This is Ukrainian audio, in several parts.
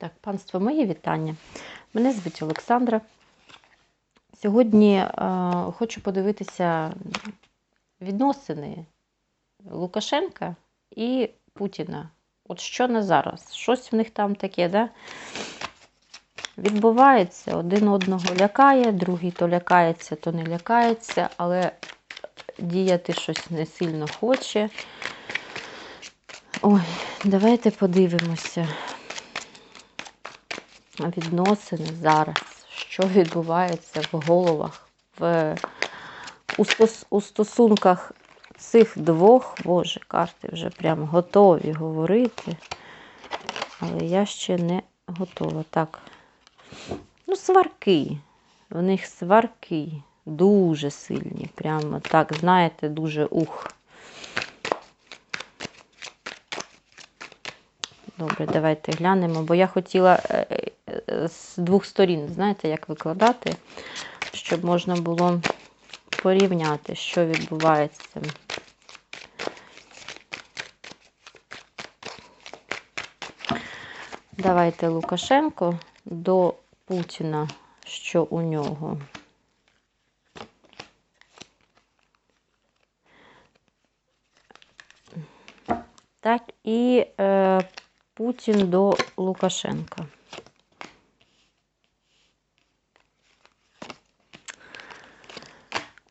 Так, панство, мої вітання. Мене звуть Олександра. Сьогодні е, хочу подивитися відносини Лукашенка і Путіна. От що на зараз? Щось в них там таке, да? Відбувається, один одного лякає, другий то лякається, то не лякається, але діяти щось не сильно хоче. Ой, давайте подивимося відносини зараз, що відбувається в головах, в, у, у стосунках цих двох, боже, карти вже прям готові говорити, але я ще не готова. Так. Ну, сварки. В них сварки дуже сильні. Прямо так, знаєте, дуже ух. Добре, давайте глянемо, бо я хотіла е, е, з двох сторін, знаєте, як викладати, щоб можна було порівняти, що відбувається. Давайте Лукашенко до Путіна, що у нього. Так, і е, Путін до Лукашенка.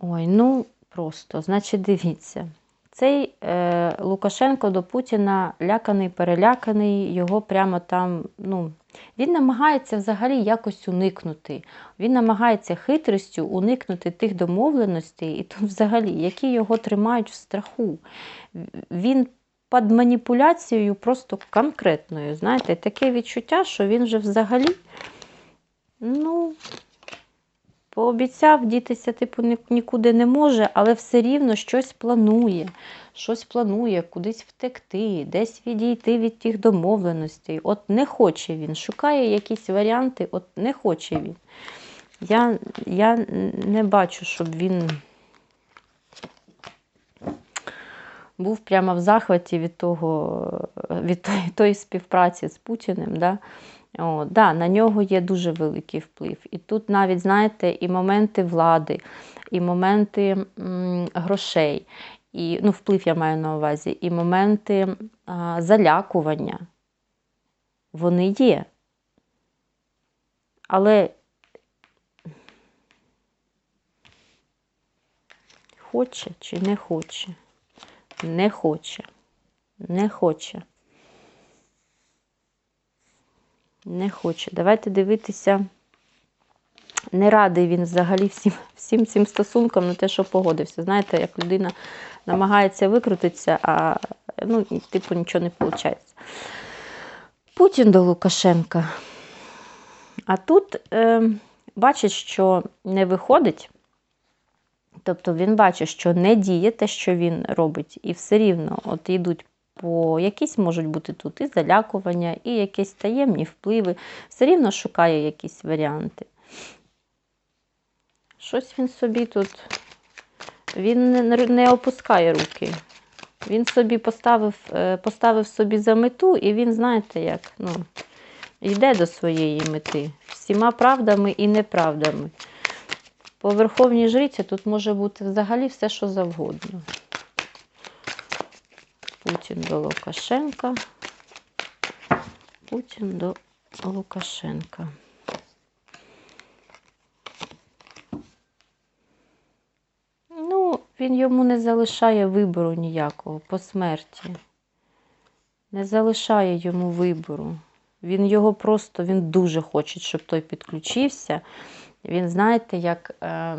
Ой, ну просто, значить, дивіться. Цей е, Лукашенко до Путіна ляканий, переляканий, його прямо там, ну, він намагається взагалі якось уникнути. Він намагається хитрістю уникнути тих домовленостей, і тут взагалі, які його тримають в страху. Він під маніпуляцією просто конкретною. Знаєте, таке відчуття, що він вже взагалі, ну, пообіцяв, дітися, типу, нікуди не може, але все рівно щось планує. Щось планує, кудись втекти, десь відійти від тих домовленостей. От не хоче він, шукає якісь варіанти, от не хоче він. Я, я не бачу, щоб він був прямо в захваті від того, від тої, тої співпраці з Путіним. Да? О, да, на нього є дуже великий вплив. І тут навіть, знаєте, і моменти влади, і моменти м, грошей, і, ну, вплив я маю на увазі, і моменти а, залякування. Вони є. Але хоче чи не хоче? Не хоче. Не хоче. Не хоче. Давайте дивитися. Не радий він взагалі всім, всім цим стосункам на те, що погодився. Знаєте, як людина намагається викрутитися, а ну, типу нічого не виходить. Путін до Лукашенка. А тут е, бачить, що не виходить. Тобто він бачить, що не діє те, що він робить, і все рівно от йдуть по якісь можуть бути тут і залякування, і якісь таємні впливи. Все рівно шукає якісь варіанти. Щось він собі тут, він не, опускає руки. Він собі поставив, е, поставив собі за мету, і він, знаєте, як, ну, йде до своєї мети всіма правдами і неправдами. По Верховній Жриці тут може бути взагалі все, що завгодно. Путін до Лукашенка. Путін до Лукашенка. Ну, він йому не залишає вибору ніякого по смерті. Не залишає йому вибору. Він його просто, він дуже хоче, щоб той підключився. Він, знаєте, як е,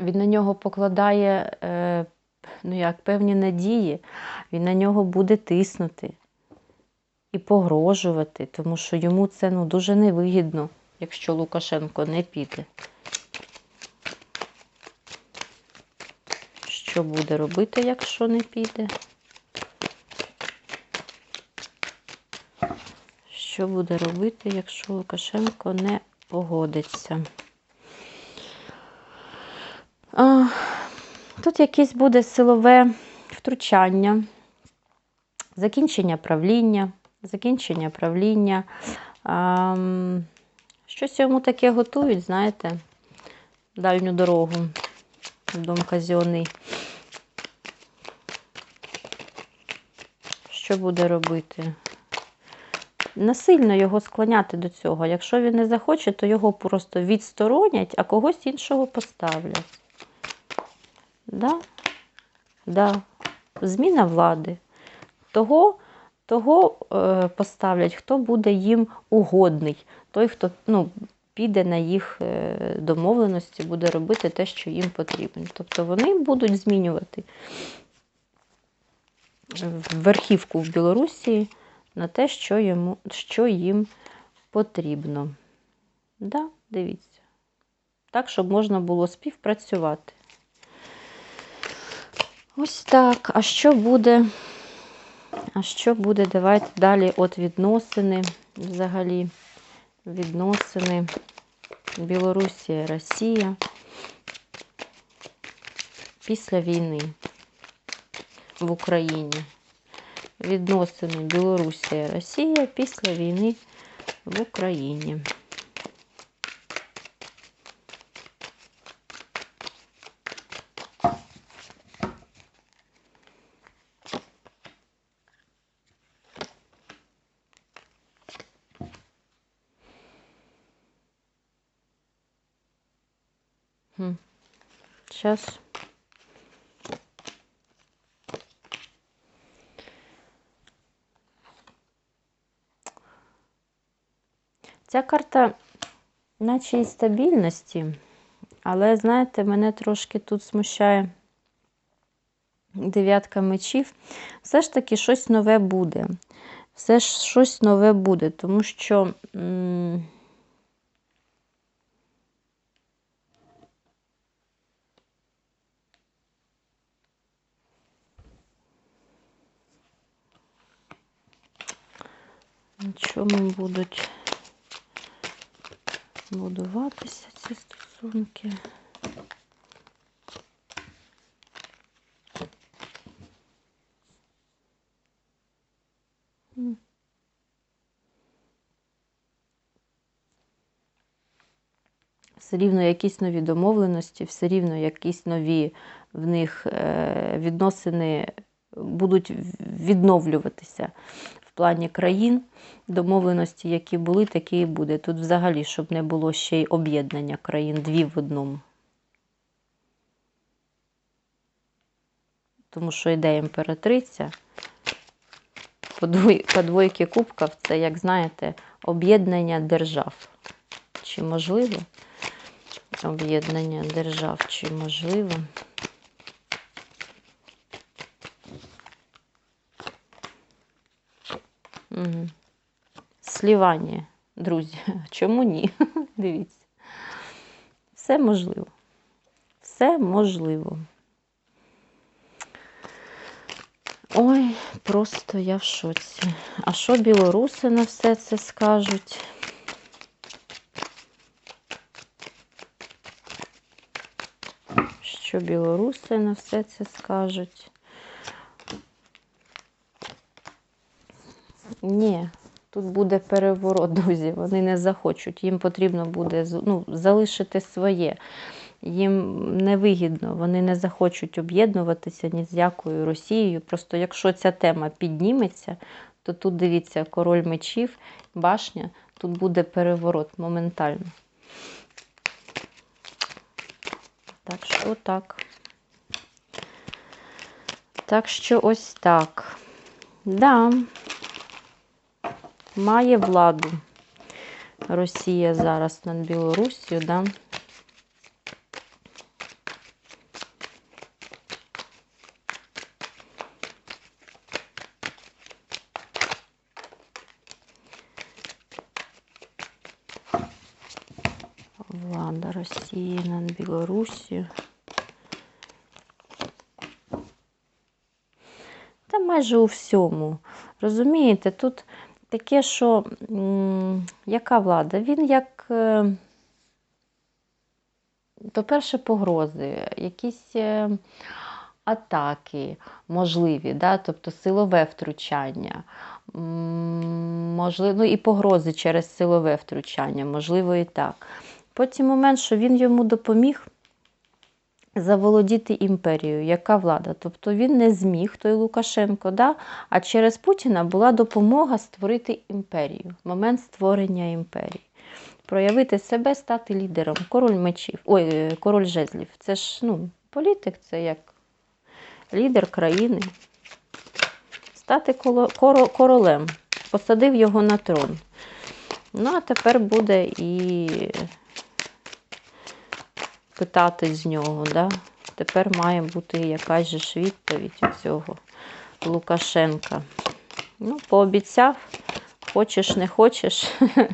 він на нього покладає е, ну, як, певні надії, він на нього буде тиснути і погрожувати, тому що йому це ну, дуже невигідно, якщо Лукашенко не піде. Що буде робити, якщо не піде? Що буде робити, якщо Лукашенко не погодиться? А, Тут якесь буде силове втручання, закінчення правління, закінчення правління. А, щось йому таке готують, знаєте, дальню дорогу. Дом казіоний. Що буде робити? Насильно його склоняти до цього. Якщо він не захоче, то його просто відсторонять, а когось іншого поставлять. Да? Да. Зміна влади. Того, того е, поставлять, хто буде їм угодний. Той, хто ну, піде на їх е, домовленості, буде робити те, що їм потрібно. Тобто вони будуть змінювати верхівку в Білорусі на те, що, йому, що їм потрібно. Да, дивіться. Так, щоб можна було співпрацювати. Ось так. А що буде? А що буде? Давайте далі от відносини взагалі. Відносини Білорусія, Росія після війни в Україні. Відносини Білорусія, Росія після війни в Україні. Сейчас. Ця карта, наче і стабільності, але, знаєте, мене трошки тут смущає дев'ятка мечів. Все ж таки щось нове буде. Все ж щось нове буде, тому що. М На чому будуть будуватися ці стосунки? Все рівно якісь нові домовленості, все рівно якісь нові в них е, відносини будуть відновлюватися плані країн. Домовленості, які були, такі і буде. Тут взагалі, щоб не було ще й об'єднання країн дві в одному. Тому що йде імператриця. По двойки кубків це, як знаєте, об'єднання держав. Чи можливо? Об'єднання держав, чи можливо? Угу. Слівання, друзі. Чому ні? Дивіться. Все можливо. Все можливо. Ой, просто я в шоці. А що білоруси на все це скажуть? Що білоруси на все це скажуть? Ні, тут буде переворот, друзі. Вони не захочуть. Їм потрібно буде ну, залишити своє. Їм невигідно, вони не захочуть об'єднуватися ні з якою Росією. Просто якщо ця тема підніметься, то тут дивіться, король мечів, башня, тут буде переворот моментально. Так що так. Так що ось так. Да. Має владу Росія зараз над Білоруссю, да? Влада Росії над Білоруссю. Та майже у всьому. Розумієте, тут таке, що яка влада? Він як, е, по-перше, погрози, якісь е, атаки можливі, да? тобто силове втручання, можливо, ну і погрози через силове втручання, можливо, і так. Потім момент, що він йому допоміг заволодіти імперією. Яка влада? Тобто він не зміг, той Лукашенко, да? а через Путіна була допомога створити імперію, момент створення імперії. Проявити себе, стати лідером. Король мечів, ой, е, король жезлів. Це ж ну, політик, це як лідер країни. Стати королем. Посадив його на трон. Ну, а тепер буде і питати з нього. Да? Тепер має бути якась ж відповідь у цього Лукашенка. Ну, пообіцяв, хочеш, не хочеш,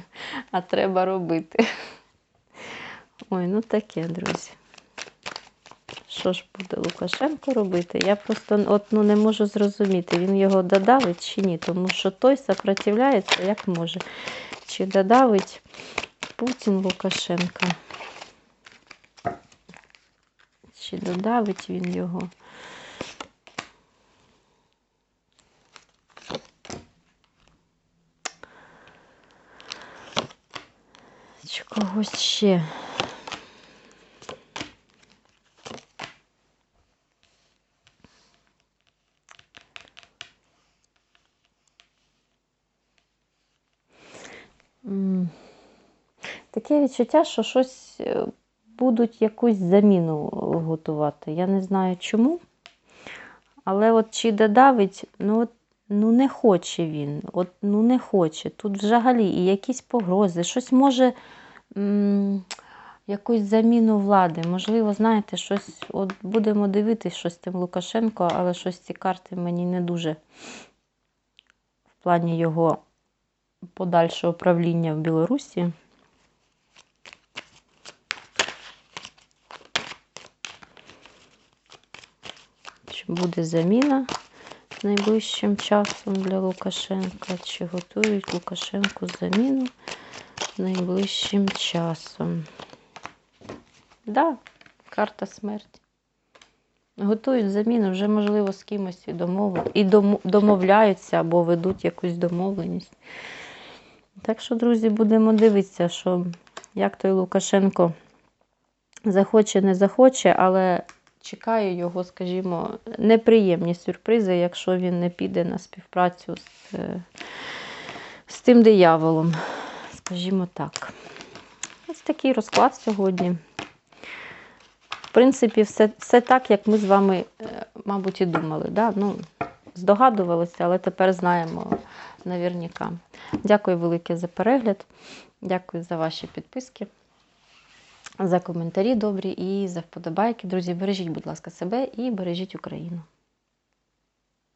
а треба робити. Ой, ну таке, друзі. Що ж буде Лукашенко робити? Я просто от, ну, не можу зрозуміти, він його додавить чи ні, тому що той сопротивляється як може. Чи додавить Путін Лукашенка? Чи додавить він його? Чи когось ще? Таке відчуття, що щось е, будуть якусь заміну готувати. Я не знаю чому. Але от чи додавить, ну от ну не хоче він. От ну не хоче. Тут взагалі і якісь погрози, щось може м, якусь заміну влади. Можливо, знаєте, щось от будемо дивитись щось тим Лукашенко, але щось ці карти мені не дуже в плані його подальшого правління в Білорусі. Буде заміна найближчим часом для Лукашенка? Чи готують Лукашенку заміну найближчим часом? Да, карта смерті. Готують заміну, вже, можливо, з кимось і домов... і домовляються або ведуть якусь домовленість. Так що, друзі, будемо дивитися, що як той Лукашенко захоче, не захоче, але чекаю його, скажімо, неприємні сюрпризи, якщо він не піде на співпрацю з, е, з тим дияволом. Скажімо так. Ось такий розклад сьогодні. В принципі, все, все так, як ми з вами, е, мабуть, і думали. Да? Ну, здогадувалися, але тепер знаємо наверняка. Дякую велике за перегляд. Дякую за ваші підписки, за коментарі добрі і за вподобайки. Друзі, бережіть, будь ласка, себе і бережіть Україну.